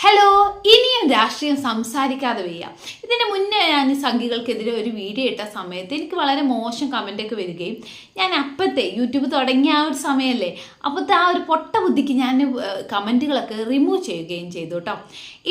Hello ഇനിയും രാഷ്ട്രീയം സംസാരിക്കാതെ വയ്യ. ഇതിന് മുന്നേ ഞാൻ സംഘികൾക്കെതിരെ ഒരു വീഡിയോ ഇട്ട സമയത്ത് എനിക്ക് വളരെ മോശം കമന്റൊക്കെ വരികയും ഞാൻ അപ്പത്തെ യൂട്യൂബ് തുടങ്ങിയ ആ ഒരു സമയമല്ലേ അപ്പോഴത്തെ ആ ഒരു പൊട്ട ബുദ്ധിക്ക് ഞാൻ കമന്റുകളൊക്കെ റിമൂവ് ചെയ്യുകയും ചെയ്തു കേട്ടോ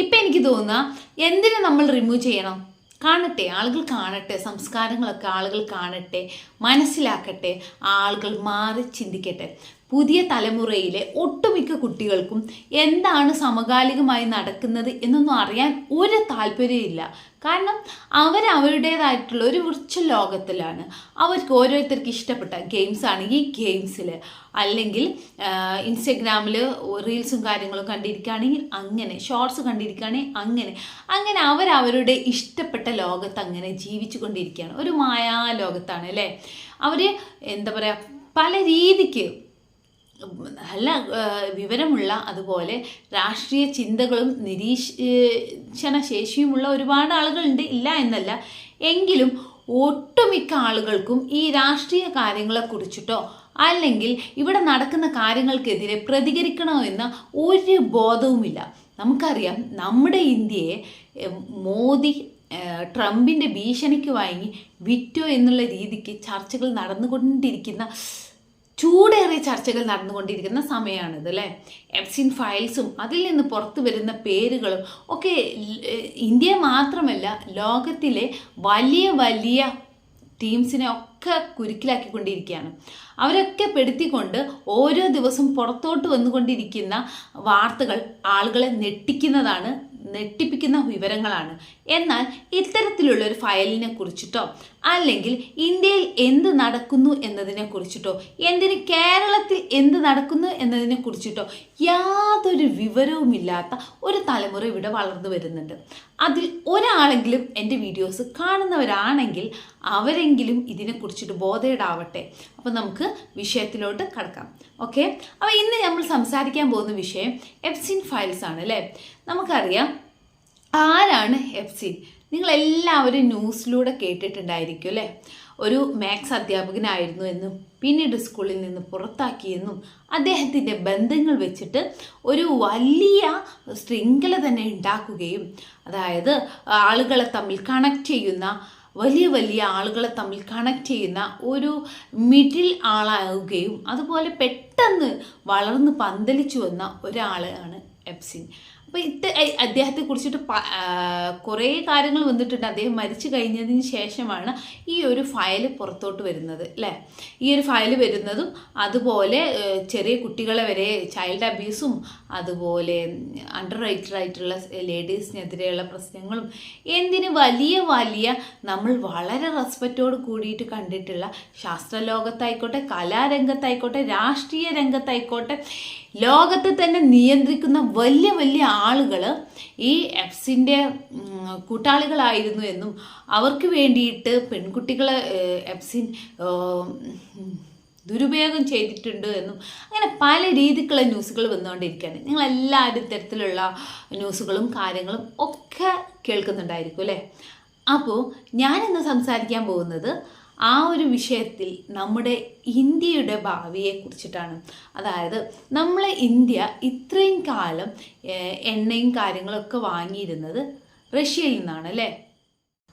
ഇപ്പം എനിക്ക് തോന്നുക എന്തിനു നമ്മൾ റിമൂവ് ചെയ്യണം? കാണട്ടെ ആളുകൾ കാണട്ടെ സംസ്കാരങ്ങളൊക്കെ ആളുകൾ കാണട്ടെ മനസ്സിലാക്കട്ടെ ആളുകൾ മാറി ചിന്തിക്കട്ടെ. പുതിയ തലമുറയിലെ ഒട്ടുമിക്ക കുട്ടികൾക്കും എന്താണ് സമകാലികമായി നടക്കുന്നത് എന്നൊന്നും അറിയാൻ ഒരു താല്പര്യമില്ല കാരണം അവർ അവരുടേതായിട്ടുള്ള ഒരു വിർച്വൽ ലോകത്തിലാണ്. അവർക്ക് ഓരോരുത്തർക്ക് ഇഷ്ടപ്പെട്ട ഗെയിംസ് ആണെങ്കിൽ ഗെയിംസിൽ അല്ലെങ്കിൽ ഇൻസ്റ്റഗ്രാമിൽ റീൽസും കാര്യങ്ങളും കണ്ടിരിക്കുകയാണെങ്കിൽ അങ്ങനെ ഷോർട്സ് കണ്ടിരിക്കുകയാണെങ്കിൽ അങ്ങനെ. അങ്ങനെ അവരവരുടെ ഇഷ്ടപ്പെട്ട ലോകത്ത് അങ്ങനെ ജീവിച്ചു കൊണ്ടിരിക്കുകയാണ് ഒരു മായാ ലോകത്താണ് അല്ലേ? അവർ എന്താ പറയുക പല രീതിക്ക് നല്ല വിവരമുള്ള അതുപോലെ രാഷ്ട്രീയ ചിന്തകളും നിരീക്ഷണ ശേഷിയുമുള്ള ഒരുപാട് ആളുകളുണ്ട്. ഇല്ല എന്നല്ല. എങ്കിലും ഒട്ടുമിക്ക ആളുകൾക്കും ഈ രാഷ്ട്രീയ കാര്യങ്ങളെ കുറിച്ചിട്ടോ അല്ലെങ്കിൽ ഇവിടെ നടക്കുന്ന കാര്യങ്ങൾക്കെതിരെ പ്രതികരിക്കണോ എന്ന ഒരു ബോധവുമില്ല. നമുക്കറിയാം നമ്മുടെ ഇന്ത്യയെ മോദി ട്രംപിന്റെ ഭീഷണിക്ക് വാങ്ങി വിറ്റോ എന്നുള്ള രീതിക്ക് ചർച്ചകൾ നടന്നുകൊണ്ടിരിക്കുന്ന ചൂടേറിയ ചർച്ചകൾ നടന്നുകൊണ്ടിരിക്കുന്ന സമയമാണിത് അല്ലേ? എഫ്സിൻ ഫയൽസും അതിൽ നിന്ന് പുറത്തു വരുന്ന പേരുകളും ഒക്കെ ഇന്ത്യ മാത്രമല്ല ലോകത്തിലെ വലിയ വലിയ ടീംസിനെ ഒക്കെ കുരുക്കിലാക്കിക്കൊണ്ടിരിക്കുകയാണ്. അവരൊക്കെ പെടുത്തിക്കൊണ്ട് ഓരോ ദിവസം പുറത്തോട്ട് വന്നുകൊണ്ടിരിക്കുന്ന വാർത്തകൾ ആളുകളെ ഞെട്ടിക്കുന്നതാണ് ഞെട്ടിപ്പിക്കുന്ന വിവരങ്ങളാണ്. എന്നാൽ ഇത്തരത്തിലുള്ള ഒരു ഫയലിനെ കുറിച്ചിട്ടോ അല്ലെങ്കിൽ ഇന്ത്യയിൽ എന്ത് നടക്കുന്നു എന്നതിനെ കുറിച്ചിട്ടോ എന്തിന് കേരളത്തിൽ എന്ത് നടക്കുന്നു എന്നതിനെ കുറിച്ചിട്ടോ യാതൊരു വിവരവുമില്ലാത്ത ഒരു തലമുറ ഇവിടെ വളർന്നു വരുന്നുണ്ട്. അതിൽ ഒരാളെങ്കിലും എന്റെ വീഡിയോസ് കാണുന്നവരാണെങ്കിൽ അവരെങ്കിലും ഇതിനെക്കുറിച്ചിട്ട് ബോധേടാവട്ടെ. അപ്പോൾ നമുക്ക് വിഷയത്തിലോട്ട് കടക്കാം. ഓക്കെ? അപ്പോൾ ഇന്ന് നമ്മൾ സംസാരിക്കാൻ പോകുന്ന വിഷയം എഫ്സിൻ ഫയൽസ് ആണ് അല്ലേ? നമുക്കറിയാം ആരാണ് എഫ്സിൻ? നിങ്ങൾ എല്ലാവരും ന്യൂസിലൂടെ കേട്ടിട്ടുണ്ടായിരിക്കും അല്ലേ? ഒരു മാത്സ് അധ്യാപകനായിരുന്നു എന്നും പിന്നീട് സ്കൂളിൽ നിന്ന് പുറത്താക്കിയെന്നും അദ്ദേഹത്തിന്റെ ബന്ധങ്ങൾ വെച്ചിട്ട് ഒരു വലിയ ശൃംഖല തന്നെ ഉണ്ടാക്കുകയും അതായത് ആളുകളെ തമ്മിൽ കണക്ട് ചെയ്യുന്ന വലിയ വലിയ ആളുകളെ തമ്മിൽ കണക്ട് ചെയ്യുന്ന ഒരു മിഡിൽ ആളാവുകയും അതുപോലെ പെട്ടെന്ന് വളർന്ന് പന്തലിച്ചു വന്ന ഒരാളാണ് എപ്സിൻ അപ്പോൾ ഇത് അദ്ദേഹത്തെ കുറിച്ചിട്ട് കുറേ കാര്യങ്ങൾ വന്നിട്ടുണ്ട്. അദ്ദേഹം മരിച്ചു കഴിഞ്ഞതിന് ശേഷമാണ് ഈ ഒരു ഫയൽ പുറത്തോട്ട് വരുന്നത് അല്ലേ? ഈ ഒരു ഫയൽ വരുന്നതും അതുപോലെ ചെറിയ കുട്ടികളെ വരെ ചൈൽഡ് അബ്യൂസും അതുപോലെ അണ്ടർ റൈറ്റഡ് ആയിട്ടുള്ള ലേഡീസിനെതിരെയുള്ള പ്രശ്നങ്ങളും എന്തിന് വലിയ വലിയ നമ്മൾ വളരെ റെസ്പെക്റ്റോട് കൂടിയിട്ട് കണ്ടിട്ടുള്ള ശാസ്ത്രലോകത്തായിക്കോട്ടെ കലാരംഗത്തായിക്കോട്ടെ രാഷ്ട്രീയ രംഗത്തായിക്കോട്ടെ ലോകത്തെ തന്നെ നിയന്ത്രിക്കുന്ന വലിയ വലിയ ആളുകൾ ഈ എഫ്സിന്റെ കൂട്ടാളികളായിരുന്നു എന്നും അവർക്ക് വേണ്ടിയിട്ട് പെൺകുട്ടികളെ എപ്സിൻ ദുരുപയോഗം ചെയ്തിട്ടുണ്ട് എന്നും അങ്ങനെ പല രീതിക്കുള്ള ന്യൂസുകൾ വന്നുകൊണ്ടിരിക്കുകയാണ്. നിങ്ങൾ എല്ലാവരും ഇത്തരത്തിലുള്ള ന്യൂസുകളും കാര്യങ്ങളും ഒക്കെ കേൾക്കുന്നുണ്ടായിരിക്കും അല്ലേ? അപ്പോൾ ഞാനിന്ന് സംസാരിക്കാൻ പോകുന്നത് ആ ഒരു വിഷയത്തിൽ നമ്മുടെ ഇന്ത്യയുടെ ഭാവിയെ കുറിച്ചിട്ടാണ്. അതായത് നമ്മളെ ഇന്ത്യ ഇത്രയും കാലം എണ്ണയും കാര്യങ്ങളൊക്കെ വാങ്ങിയിരുന്നത് റഷ്യയിൽ നിന്നാണ് അല്ലേ?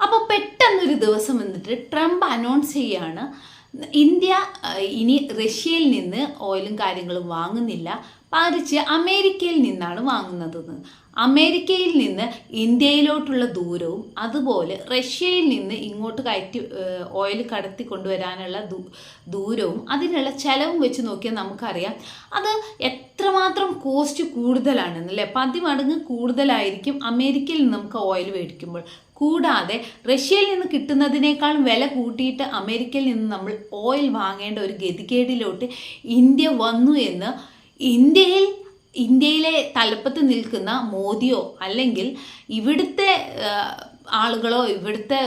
അപ്പോൾ പെട്ടെന്നൊരു ദിവസം വന്നിട്ട് ട്രംപ് അനൗൺസ് ചെയ്യാണ് ഇന്ത്യ ഇനി റഷ്യയിൽ നിന്ന് ഓയിലും കാര്യങ്ങളും വാങ്ങുന്നില്ല പറിച്ച് അമേരിക്കയിൽ നിന്നാണ് വാങ്ങുന്നത് അമേരിക്കയിൽ നിന്ന് ഇന്ത്യയിലോട്ടുള്ള ദൂരവും അതുപോലെ റഷ്യയിൽ നിന്ന് ഇങ്ങോട്ട് കയറ്റി ഓയിൽ കടത്തി കൊണ്ടുവരാനുള്ള ദൂരവും അതിനുള്ള ചെലവും വെച്ച് നോക്കിയാൽ നമുക്കറിയാം. അത് എത്രമാത്രം കോസ്റ്റ് കൂടുതലാണെന്നല്ലേ? പതിമടങ്ങ് കൂടുതലായിരിക്കും അമേരിക്കയിൽ നിന്ന് നമുക്ക് ഓയിൽ മേടിക്കുമ്പോൾ. കൂടാതെ റഷ്യയിൽ നിന്ന് കിട്ടുന്നതിനേക്കാൾ വില കൂട്ടിയിട്ട് അമേരിക്കയിൽ നിന്ന് നമ്മൾ ഓയിൽ വാങ്ങേണ്ട ഒരു ഗതികേടിലോട്ട് ഇന്ത്യ വന്നു എന്ന് ഇന്ത്യയിൽ ഇന്ത്യയിലെ തലപ്പത്ത് നിൽക്കുന്ന മോദിയോ അല്ലെങ്കിൽ ഇവിടുത്തെ ആളുകളോ ഇവിടുത്തെ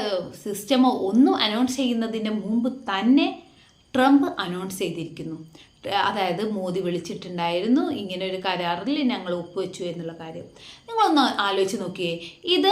സിസ്റ്റമോ ഒന്നും അനൗൺസ് ചെയ്യുന്നതിന് മുമ്പ് തന്നെ ട്രംപ് അനൗൺസ് ചെയ്തിരിക്കുന്നു. അതായത് മോദി വിളിച്ചിട്ടുണ്ടായിരുന്നു ഇങ്ങനെ ഒരു കരാറിൽ ഞങ്ങൾ ഒപ്പുവെച്ചു എന്നുള്ള കാര്യം. നിങ്ങളൊന്ന് ആലോചിച്ച് നോക്കിയേ ഇത്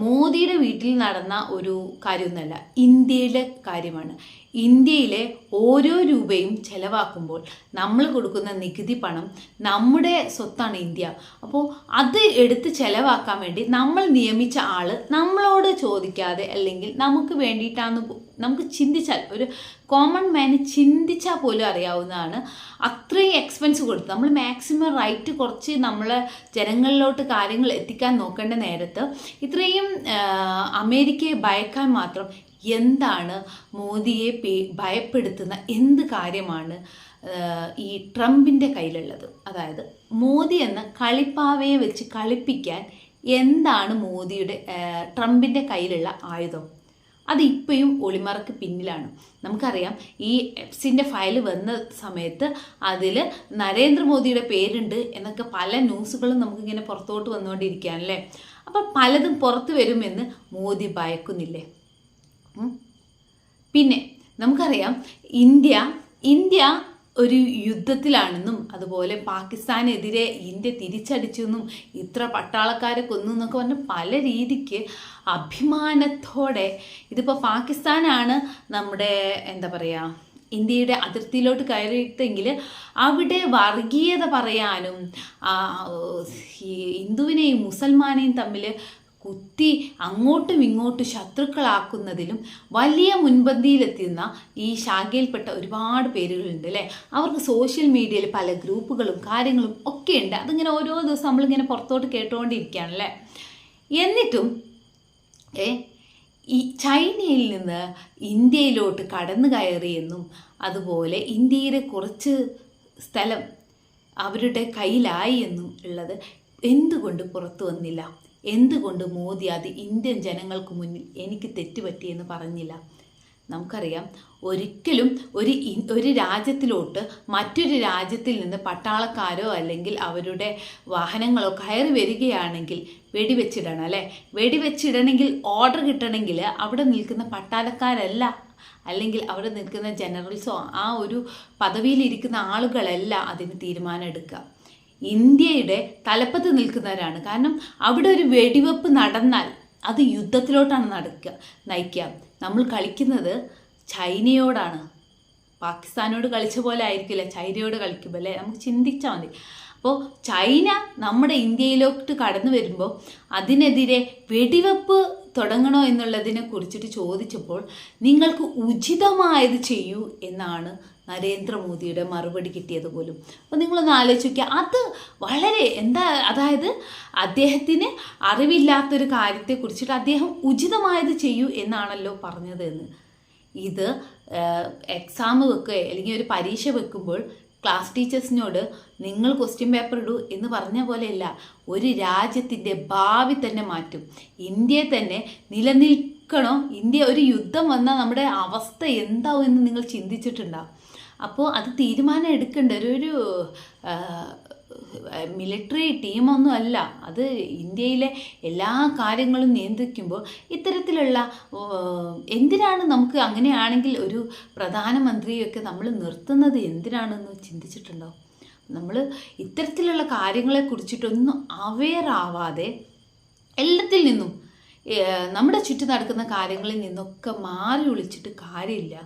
മോദിയുടെ വീട്ടിൽ നടന്ന ഒരു കാര്യമൊന്നുമല്ല ഇന്ത്യയുടെ കാര്യമാണ്. ഇന്ത്യയിലെ ഓരോ രൂപയും ചിലവാക്കുമ്പോൾ നമ്മൾ കൊടുക്കുന്ന നികുതി പണം നമ്മുടെ സ്വത്താണ് ഇന്ത്യ. അപ്പോൾ അത് എടുത്ത് ചിലവാക്കാൻ വേണ്ടി നമ്മൾ നിയമിച്ച ആൾ നമ്മളോട് ചോദിക്കാതെ അല്ലെങ്കിൽ നമുക്ക് വേണ്ടിയിട്ടാന്ന് പോ- നമുക്ക് ചിന്തിച്ചാൽ ഒരു കോമൺ മാന് ചിന്തിച്ചാൽ പോലും അറിയാവുന്നതാണ്. അത്രയും എക്സ്പെൻസ് കൊടുത്ത് നമ്മൾ മാക്സിമം റൈറ്റ് കുറച്ച് നമ്മൾ ജനങ്ങളിലോട്ട് കാര്യങ്ങൾ എത്തിക്കാൻ നോക്കേണ്ട നേരത്ത് ഇത്രയും അമേരിക്കയെ ഭയക്കാൻ മാത്രം എന്താണ് മോദിയെ ഭയപ്പെടുത്തുന്ന എന്ത് കാര്യമാണ് ഈ ട്രംപിന്റെ കയ്യിലുള്ളത്? അതായത് മോദി എന്ന കളിപ്പാവയെ വെച്ച് കളിപ്പിക്കാൻ എന്താണ് മോദിയുടെ ട്രംപിന്റെ കയ്യിലുള്ള ആയുധം? അത് ഇപ്പോഴും ഒളിമറക്ക് പിന്നിലാണ്. നമുക്കറിയാം ഈ എപ്സിന്റെ ഫയൽ വന്ന സമയത്ത് അതിൽ നരേന്ദ്രമോദിയുടെ പേരുണ്ട് എന്നൊക്കെ പല ന്യൂസുകളും നമുക്കിങ്ങനെ പുറത്തോട്ട് വന്നുകൊണ്ടിരിക്കുകയാണല്ലേ അപ്പം പലതും പുറത്തു വരുമെന്ന് മോദി ഭയക്കുന്നില്ലേ? പിന്നെ നമുക്കറിയാം ഇന്ത്യ ഇന്ത്യ ഒരു യുദ്ധത്തിലാണെന്നും അതുപോലെ പാകിസ്ഥാനെതിരെ ഇന്ത്യ തിരിച്ചടിച്ചെന്നും ഇത്ര പട്ടാളക്കാരെ കൊന്നു എന്നൊക്കെ പറഞ്ഞ് പല രീതിക്ക് അഭിമാനത്തോടെ ഇതിപ്പോൾ പാകിസ്ഥാനാണ് നമ്മുടെ എന്താ പറയുക ഇന്ത്യയുടെ അതിർത്തിയിലോട്ട് കയറിയിട്ടെങ്കിൽ അവിടെ വർഗീയത പറയാനും ഹിന്ദുവിനെയും മുസൽമാനെയും തമ്മിൽ കുത്തി അങ്ങോട്ടും ഇങ്ങോട്ടും ശത്രുക്കളാക്കുന്നതിലും വലിയ മുൻപന്തിയിലെത്തുന്ന ഈ ശാഖയിൽപ്പെട്ട ഒരുപാട് പേരുകളുണ്ട് അല്ലേ? അവർക്ക് സോഷ്യൽ മീഡിയയിൽ പല ഗ്രൂപ്പുകളും കാര്യങ്ങളും ഒക്കെ ഉണ്ട് അതിങ്ങനെ ഓരോ ദിവസം നമ്മളിങ്ങനെ പുറത്തോട്ട് കേട്ടുകൊണ്ടിരിക്കുകയാണല്ലേ എന്നിട്ടും ഏ ഈ ചൈനയിൽ നിന്ന് ഇന്ത്യയിലോട്ട് കടന്നു കയറിയെന്നും അതുപോലെ ഇന്ത്യയിലെ കുറച്ച് സ്ഥലം അവരുടെ കയ്യിലായി എന്നും ഉള്ളത് എന്തുകൊണ്ട് പുറത്തു വന്നില്ല? എന്തുകൊണ്ട് മോദി അത് ഇന്ത്യൻ ജനങ്ങൾക്ക് മുന്നിൽ എനിക്ക് തെറ്റുപറ്റിയെന്ന് പറഞ്ഞില്ല? നമുക്കറിയാം ഒരിക്കലും ഒരു ഒരു രാജ്യത്തിലോട്ട് മറ്റൊരു രാജ്യത്തിൽ നിന്ന് പട്ടാളക്കാരോ അല്ലെങ്കിൽ അവരുടെ വാഹനങ്ങളോ കയറി വരികയാണെങ്കിൽ വെടിവെച്ചിടണം അല്ലേ? വെടിവെച്ചിടണമെങ്കിൽ ഓർഡർ കിട്ടണമെങ്കിൽ അവിടെ നിൽക്കുന്ന പട്ടാളക്കാരല്ല അല്ലെങ്കിൽ അവിടെ നിൽക്കുന്ന ജനറൽസോ ആ ഒരു പദവിയിലിരിക്കുന്ന ആളുകളല്ല അതിന് തീരുമാനം എടുക്കുക ഇന്ത്യയുടെ തലപ്പത്ത് നിൽക്കുന്നവരാണ്. കാരണം അവിടെ ഒരു വെടിവെപ്പ് നടന്നാൽ അത് യുദ്ധത്തിലോട്ടാണ് നടക്കുക നയിക്കുക. നമ്മൾ കളിക്കുന്നത് ചൈനയോടാണ്. പാകിസ്ഥാനോട് കളിച്ച പോലെ ആയിരിക്കില്ല ചൈനയോട് കളിക്കുമ്പോൾ അല്ലേ? നമുക്ക് ചിന്തിച്ചാൽ മതി. അപ്പോൾ ചൈന നമ്മുടെ ഇന്ത്യയിലോട്ട് കടന്നു വരുമ്പോൾ അതിനെതിരെ വെടിവെപ്പ് തുടങ്ങണോ എന്നുള്ളതിനെ കുറിച്ചിട്ട് ചോദിച്ചപ്പോൾ നിങ്ങൾക്ക് ഉചിതമായത് ചെയ്യൂ എന്നാണ് നരേന്ദ്രമോദിയുടെ മറുപടി കിട്ടിയത് പോലും. അപ്പോൾ നിങ്ങളൊന്ന് ആലോചിക്കുക. അത് വളരെ എന്താ അതായത് അദ്ദേഹത്തിന് അറിവില്ലാത്തൊരു കാര്യത്തെ കുറിച്ചിട്ട് അദ്ദേഹം ഉചിതമായത് ചെയ്യൂ എന്നാണല്ലോ പറഞ്ഞത് എന്ന് ഇത് എക്സാം വെക്കുക അല്ലെങ്കിൽ ഒരു പരീക്ഷ വെക്കുമ്പോൾ ക്ലാസ് ടീച്ചേഴ്സിനോട് നിങ്ങൾ ക്വസ്റ്റ്യൻ പേപ്പർ ഇടൂ എന്ന് പറഞ്ഞ പോലെയല്ല ഒരു രാജ്യത്തിന്റെ ഭാവി തന്നെ മാറ്റും. ഇന്ത്യയെ തന്നെ നിലനിൽക്കണോ? ഇന്ത്യ ഒരു യുദ്ധം വന്നാൽ നമ്മുടെ അവസ്ഥ എന്താവും എന്ന് നിങ്ങൾ ചിന്തിച്ചിട്ടുണ്ടാവും. അപ്പോൾ അത് തീരുമാനം എടുക്കേണ്ട ഒരു ഒരു മിലിറ്ററി ടീമൊന്നും അല്ല. അത് ഇന്ത്യയിലെ എല്ലാ കാര്യങ്ങളും നിയന്ത്രിക്കുമ്പോൾ ഇത്തരത്തിലുള്ള എന്തിനാണ് നമുക്ക് അങ്ങനെയാണെങ്കിൽ ഒരു പ്രധാനമന്ത്രിയൊക്കെ നമ്മൾ നിർത്തുന്നത്? എന്തിനാണെന്ന് ചിന്തിച്ചിട്ടുണ്ടോ? നമ്മൾ ഇത്തരത്തിലുള്ള കാര്യങ്ങളെ കുറിച്ചിട്ടൊന്നും അവെയർ ആവാതെ എല്ലാത്തിൽ നിന്നും നമ്മുടെ ചുറ്റും നടക്കുന്ന കാര്യങ്ങളിൽ നിന്നൊക്കെ മാറി ഒളിച്ചിട്ട് കാര്യമില്ല.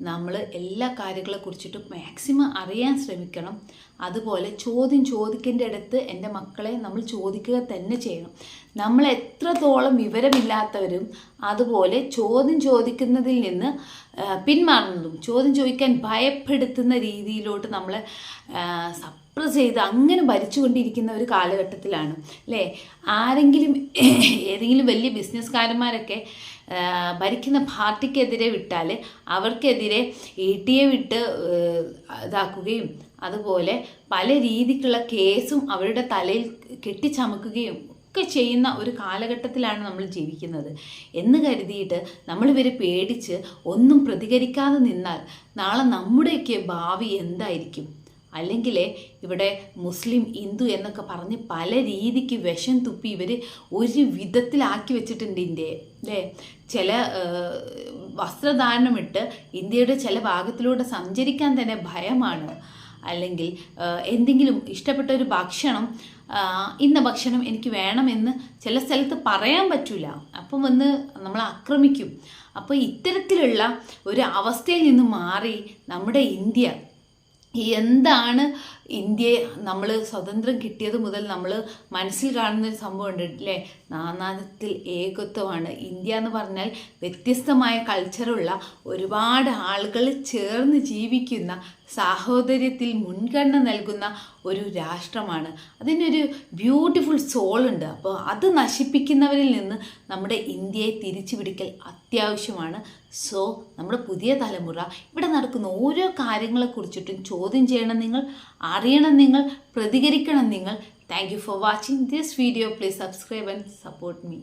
നമ്മൾ എല്ലാ കാര്യങ്ങളെ കുറിച്ചിട്ടും മാക്സിമം അറിയാൻ ശ്രമിക്കണം. അതുപോലെ ചോദ്യം ചോദിക്കേണ്ട അടുത്ത് എന്റെ മക്കളെ നമ്മൾ ചോദിക്കുക തന്നെ ചെയ്യണം. നമ്മൾ എത്രത്തോളം വിവരമില്ലാത്തവരും അതുപോലെ ചോദ്യം ചോദിക്കുന്നതിൽ നിന്ന് പിന്മാറുന്നതും ചോദ്യം ചോദിക്കാൻ ഭയപ്പെടുത്തുന്ന രീതിയിലോട്ട് നമ്മൾ സപ്രസ് ചെയ്ത് അങ്ങനെ ഭരിച്ചുകൊണ്ടിരിക്കുന്ന ഒരു കാലഘട്ടത്തിലാണ്. അല്ലേ? ആരെങ്കിലും ഏതെങ്കിലും വലിയ ബിസിനസ്സുകാരന്മാരൊക്കെ ഭരിക്കുന്ന പാർട്ടിക്കെതിരെ വിട്ടാൽ അവർക്കെതിരെ ഇ എ വിട്ട് ഇതാക്കുകയും അതുപോലെ പല രീതിക്കുള്ള കേസും അവരുടെ തലയിൽ കെട്ടിച്ചമക്കുകയും ഒക്കെ ചെയ്യുന്ന ഒരു കാലഘട്ടത്തിലാണ് നമ്മൾ ജീവിക്കുന്നത്. എന്ന് കരുതിയിട്ട് നമ്മൾ ഇവരെ പേടിച്ച് ഒന്നും പ്രതികരിക്കാതെ നിന്നാൽ നാളെ നമ്മുടെയൊക്കെ ഭാവി എന്തായിരിക്കും? അല്ലെങ്കിൽ ഇവിടെ മുസ്ലിം ഹിന്ദു എന്നൊക്കെ പറഞ്ഞ് പല രീതിക്ക് വിഷം തുപ്പി ഇവർ ഒരു വിധത്തിലാക്കി വെച്ചിട്ടുണ്ട് ഇന്ത്യയെ അല്ലേ? ചില വസ്ത്രധാരണമിട്ട് ഇന്ത്യയുടെ ചില ഭാഗത്തിലൂടെ സഞ്ചരിക്കാൻ തന്നെ ഭയമാണ്. അല്ലെങ്കിൽ എന്തെങ്കിലും ഇഷ്ടപ്പെട്ട ഒരു ഭക്ഷണം ഇന്ന ഭക്ഷണം എനിക്ക് വേണമെന്ന് ചില സ്ഥലത്ത് പറയാൻ പറ്റില്ല അപ്പം വന്ന് നമ്മൾ ആക്രമിക്കും. അപ്പോൾ ഇത്തരത്തിലുള്ള ഒരു അവസ്ഥയിൽ നിന്ന് മാറി നമ്മുടെ ഇന്ത്യ എന്താണ് ഇന്ത്യയെ നമ്മൾ സ്വതന്ത്രം കിട്ടിയത് മുതൽ നമ്മൾ മനസ്സിൽ കാണുന്ന ഒരു സംഭവം ഉണ്ട് അല്ലേ നാനാത്വത്തിൽ ഏകത്വമാണ്. ഇന്ത്യ എന്ന് പറഞ്ഞാൽ വ്യത്യസ്തമായ കൾച്ചറുള്ള ഒരുപാട് ആളുകൾ ചേർന്ന് ജീവിക്കുന്ന സാഹോദര്യത്തിൽ മുൻഗണന നൽകുന്ന ഒരു രാഷ്ട്രമാണ്. അതിനൊരു ബ്യൂട്ടിഫുൾ സോളുണ്ട് അപ്പോൾ അത് നശിപ്പിക്കുന്നവരിൽ നിന്ന് നമ്മുടെ ഇന്ത്യയെ തിരിച്ചു പിടിക്കൽ അത്യാവശ്യമാണ്. സോ നമ്മുടെ പുതിയ തലമുറ ഇവിടെ നടക്കുന്ന ഓരോ കാര്യങ്ങളെക്കുറിച്ചിട്ടും ചോദ്യം ചെയ്യണം നിങ്ങൾ അറിയണം നിങ്ങൾ പ്രതികരിക്കണം നിങ്ങൾ. Thank you for watching this video please subscribe and support me